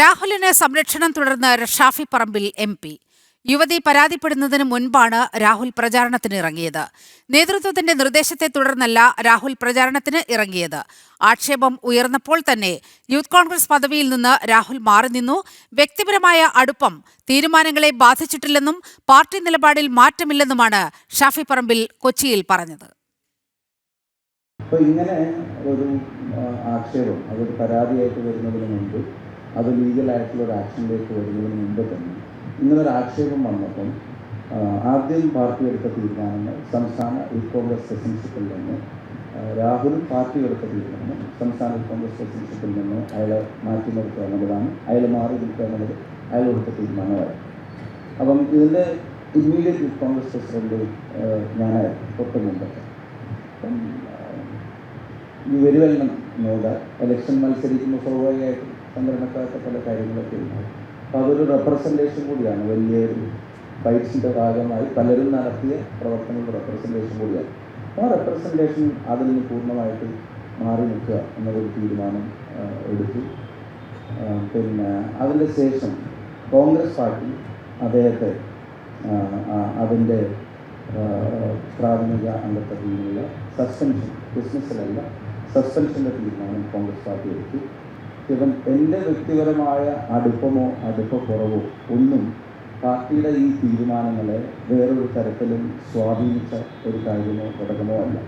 രാഹുലിന് സംരക്ഷണം തുടർന്ന് ഷാഫി പറമ്പിൽ എം പി. യുവതി പരാതിപ്പെടുന്നതിന് മുൻപാണ് രാഹുൽ പ്രചാരണത്തിന് ഇറങ്ങിയത്. നേതൃത്വത്തിന്റെ നിർദ്ദേശത്തെ തുടർന്നല്ല രാഹുൽ പ്രചാരണത്തിന് ഇറങ്ങിയത്. ആക്ഷേപം ഉയർന്നപ്പോൾ തന്നെ യൂത്ത് കോൺഗ്രസ് പദവിയിൽ നിന്ന് രാഹുൽ മാറി നിന്നു. വ്യക്തിപരമായ അടുപ്പം തീരുമാനങ്ങളെ ബാധിച്ചിട്ടില്ലെന്നും പാർട്ടി നിലപാടിൽ മാറ്റമില്ലെന്നുമാണ് ഷാഫി പറമ്പിൽ കൊച്ചിയിൽ പറഞ്ഞത്. ഇങ്ങനെ ഒരു ആക്ഷേപം അതൊരു പരാതിയായിട്ട് വരുന്നതിന് മുമ്പ് അത് ലീഗലായിട്ടുള്ള ഒരു ആക്ഷനിലേക്ക് വരുന്നതിന് മുമ്പ് തന്നെ ഇങ്ങനൊരു ആക്ഷേപം വന്നപ്പം ആദ്യം പാർട്ടി എടുത്ത തീരുമാനങ്ങൾ സംസ്ഥാന യൂത്ത് കോൺഗ്രസ് പ്രസിഡൻഷിപ്പിൽ നിന്ന് രാഹുലും പാർട്ടി എടുത്ത തീരുമാനം സംസ്ഥാന യൂത്ത് കോൺഗ്രസ് പ്രസിഡൻഷിപ്പിൽ നിന്ന് അയാളെ മാറ്റി നിർത്തുക എന്നുള്ളതാണ്. അയാൾ മാറി നിൽക്കുക എന്നുള്ളത് അയാൾ എടുത്ത തീരുമാനമായി അപ്പം ഇതിന്റെ ഇമ്മീഡിയറ്റ് യൂത്ത് കോൺഗ്രസ് പ്രസിഡന്റ് ആ, ഞാനായിരുന്നു. തൊട്ട് അപ്പം യു വെരി വെൽ എലക്ഷൻ മത്സരിക്കുന്ന സ്വാഭാവികമായിട്ടും സംഘടനക്കാർക്ക് പല കാര്യങ്ങളൊക്കെ ഉണ്ട് അപ്പോൾ അതൊരു റെപ്രസെന്റേഷൻ കൂടിയാണ്. വലിയൊരു ഫൈറ്റ്സിന്റെ ഭാഗമായി പലരും നടത്തിയ പ്രവർത്തനങ്ങളുടെ റെപ്രസെന്റേഷൻ കൂടിയാണ്. ആ റെപ്രസെന്റേഷൻ അതിൽ നിന്ന് പൂർണമായിട്ട് മാറി നിൽക്കുക എന്നൊരു തീരുമാനം എടുത്തു. പിന്നെ അതിന്റെ ശേഷം കോൺഗ്രസ് പാർട്ടി അദ്ദേഹത്തെ അതിന്റെ പ്രാഥമിക അംഗത്വത്തിൽ നിന്നുള്ള സസ്പെൻഷൻ ഡിസ്മിസലല്ല സസ്പെൻഷന്റെ തീരുമാനം കോൺഗ്രസ് പാർട്ടി എടുത്തു. ഇവൻ എന്റെ വ്യക്തിപരമായ അടുപ്പമോ അടുപ്പക്കുറവോ ഒന്നും പാർട്ടിയുടെ ഈ തീരുമാനങ്ങളെ വേറൊരു തരത്തിലും സ്വാധീനിച്ച ഒരു കാര്യമോ ഘടകമോ അല്ല.